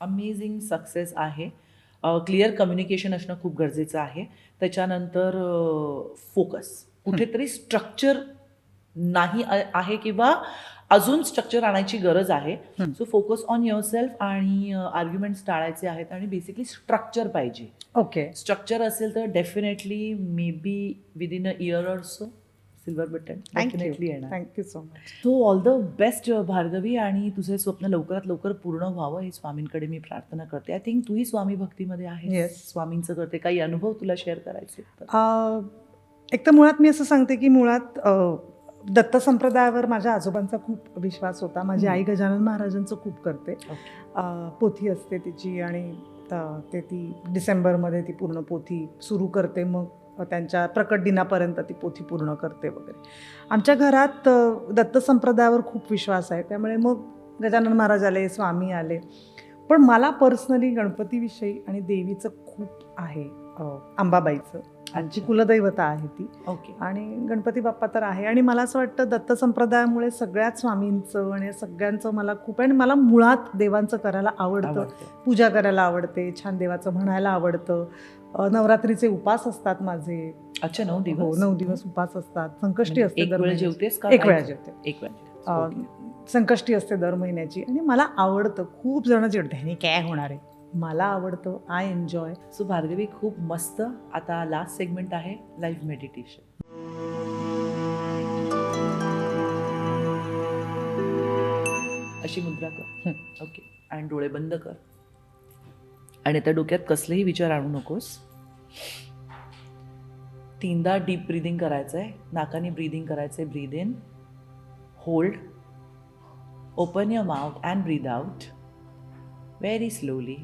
Amazing success आहे. Clear communication असणं खूप गरजेचं आहे. त्याच्यानंतर फोकस कुठेतरी स्ट्रक्चर नाही आहे किंवा अजून स्ट्रक्चर आणायची गरज आहे. So focus on yourself आणि आर्ग्युमेंट्स टाळायचे आहेत आणि बेसिकली स्ट्रक्चर पाहिजे. ओके स्ट्रक्चर असेल तर definitely maybe within a year or so silver button. Definitely येणार. Thank you so much so all the best Bhargavi आणि तुझे स्वप्न लवकरात लवकर पूर्ण व्हावं ही स्वामींकडे मी प्रार्थना करते. आय थिंक तूही स्वामी भक्तीमध्ये आहे. स्वामींचं करते. काही अनुभव तुला शेअर करायचे? एक तर मुळात मी असं सांगते की मुळात दत्त संप्रदायावर माझ्या आजोबांचा खूप विश्वास होता. माझी. आई गजानन महाराजांचं खूप करते. पोथी असते तिची आणि ते ती डिसेंबरमध्ये ती पूर्ण पोथी सुरू करते. मग त्यांच्या प्रकट दिनापर्यंत ती पोथी पूर्ण करते वगैरे. आमच्या घरात दत्त संप्रदायावर खूप विश्वास आहे. त्यामुळे मग गजानन महाराज आले स्वामी आले. पण मला पर्सनली गणपतीविषयी आणि देवीचं खूप आहे अंबाबाईचं अच्छा. कुलदैवता आहे ती. ओके. आणि गणपती बाप्पा तर आहे. आणि मला असं वाटतं दत्त संप्रदायामुळे सगळ्याच स्वामींचं आणि सगळ्यांचं मला खूप आणि मला मुळात देवांचं करायला आवडतं. पूजा करायला आवडते. छान देवाचं म्हणायला आवडतं. नवरात्रीचे उपास असतात माझे. अच्छा नऊ हो दिवस? नऊ दिवस उपास असतात. संकष्टी म्हणजे असते. जेवतेस का एक वेळा? जेवते. एक वेळ. संकष्टी असते दर महिन्याची. आणि मला आवडतं. खूप जण जेवते ह्याने काय होणार आहे? मला आवडतं. आय एन्जॉय सो भार्गवी खूप मस्त आता लास्ट सेगमेंट आहे लाईव्ह मेडिटेशन अशी मुद्रा कर. ओके आणि डोळे बंद कर. आणि त्या डोक्यात कसलेही विचार आणू नकोस. तीनदा डीप ब्रीदिंग करायचं आहे नाकाने ब्रीदिंग करायचं आहे breathe in hold open your mouth and breathe out very slowly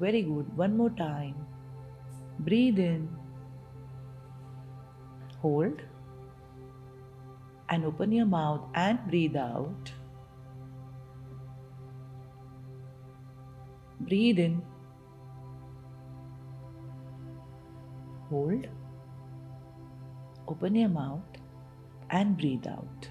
Very good. One more time. Breathe in. Hold. And open your mouth and breathe out. Breathe in. Hold. Open your mouth and breathe out.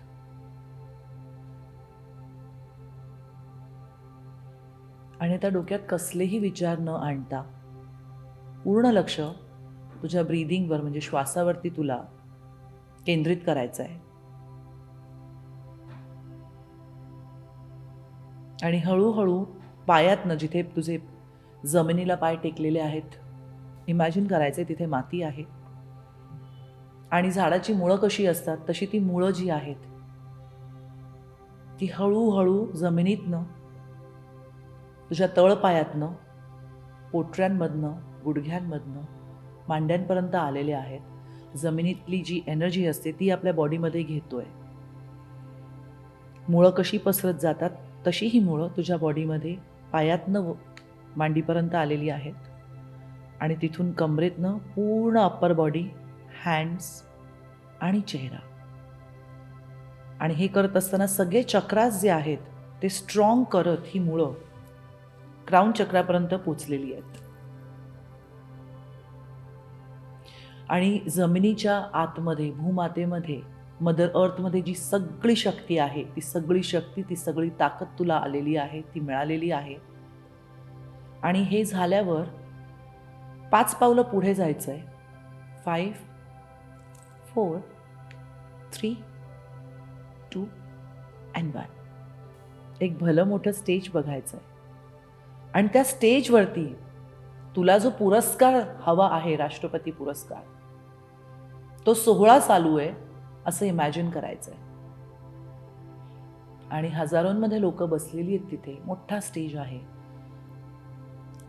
आणि त्या डोक्यात कसलेही विचार न आणता पूर्ण लक्ष तुझ्या ब्रीदिंगवर म्हणजे श्वासावरती तुला केंद्रित करायचं आहे. आणि हळूहळू पायातनं जिथे तुझे जमिनीला पाय टेकलेले आहेत इमॅजिन करायचे तिथे माती आहे. आणि झाडाची मुळं कशी असतात तशी ती मुळं जी आहेत ती हळूहळू जमिनीतनं तुझ्या तळपायातनं पोटऱ्यांमधनं गुडघ्यांमधनं मांड्यांपर्यंत आलेले आहेत. जमिनीतली जी एनर्जी असते ती आपल्या बॉडीमध्ये घेतोय. मुळं कशी पसरत जातात तशी ही मुळं तुझ्या बॉडीमध्ये पायातनं मांडीपर्यंत आलेली आहेत. आणि तिथून कमरेतनं पूर्ण अप्पर बॉडी हँड्स आणि चेहरा. आणि हे करत असताना सगळे चक्रास जे आहेत ते स्ट्रॉंग करत ही मुळं क्राऊन चक्रापर्यंत पोचलेली आहेत. आणि जमिनीच्या आतमध्ये भूमातेमध्ये मदर अर्थमध्ये जी सगळी शक्ती आहे ती सगळी शक्ती ती सगळी ताकद तुला आलेली आहे ती मिळालेली आहे. आणि हे झाल्यावर पाच पावलं पुढे जायचं आहे five four three two and one एक भलं मोठं स्टेज बघायचं आहे आणि त्या स्टेजवरती तुला जो पुरस्कार हवा आहे राष्ट्रपती पुरस्कार तो सोहळा चालू आहे असं इमॅजिन करायचं आहे आणि हजारोंमध्ये लोक बसलेली आहेत तिथे मोठा स्टेज आहे.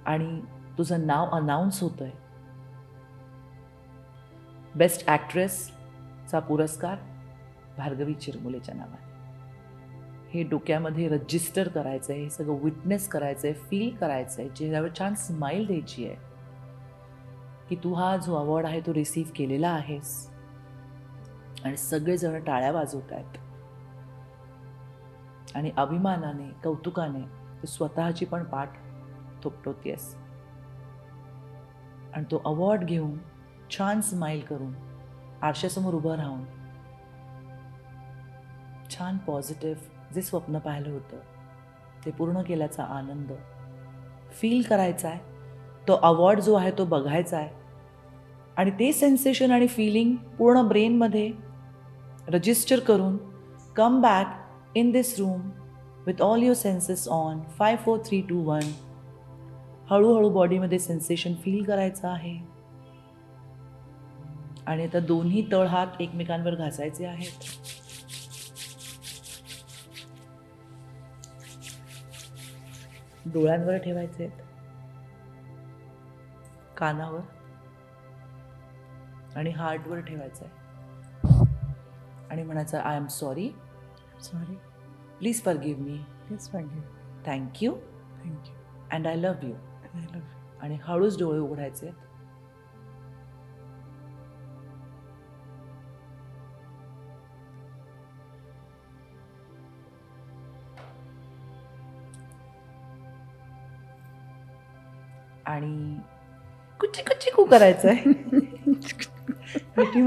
आणि तुझं नाव अनाऊन्स होतंय. बेस्ट ॲक्ट्रेसचा पुरस्कार भार्गवी चिरमुलेच्या नावाने. हे डोक्यामध्ये रजिस्टर करायचं आहे हे सगळं विटनेस करायचं आहे फील करायचं आहे चेहऱ्यावर छान स्माईल द्यायची आहे की तू हा जो अवॉर्ड आहे तो रिसीव्ह केलेला आहेस. आणि सगळेजण टाळ्या वाजवत आहेत आणि अभिमानाने कौतुकाने तू स्वतःची पण पाठ थोपटवतेस आणि तो अवॉर्ड घेऊन छान स्माईल करून आरशासमोर उभं राहून छान पॉझिटिव्ह जे स्वप्न पाहिलं होतं ते पूर्ण केल्याचा आनंद फील करायचा आहे तो अवॉर्ड जो आहे तो बघायचा आहे आणि ते सेन्सेशन आणि फिलिंग पूर्ण ब्रेनमध्ये रजिस्टर करून come back in this room with all your senses on five four three two one हळूहळू बॉडीमध्ये सेन्सेशन फील करायचं आहे. आणि आता दोन्ही तळ हात एकमेकांवर घासायचे आहेत. डोळ्यांवर ठेवायचे आहेत. कानावर. आणि हार्टवर ठेवायचं आहे. आणि म्हणायचं I am sorry sorry please forgive me please thank you thank you thank you and I love you I love आणि हळूच डोळे उघडायचे आहेत. आणि कुची कुची कू करायचं आहे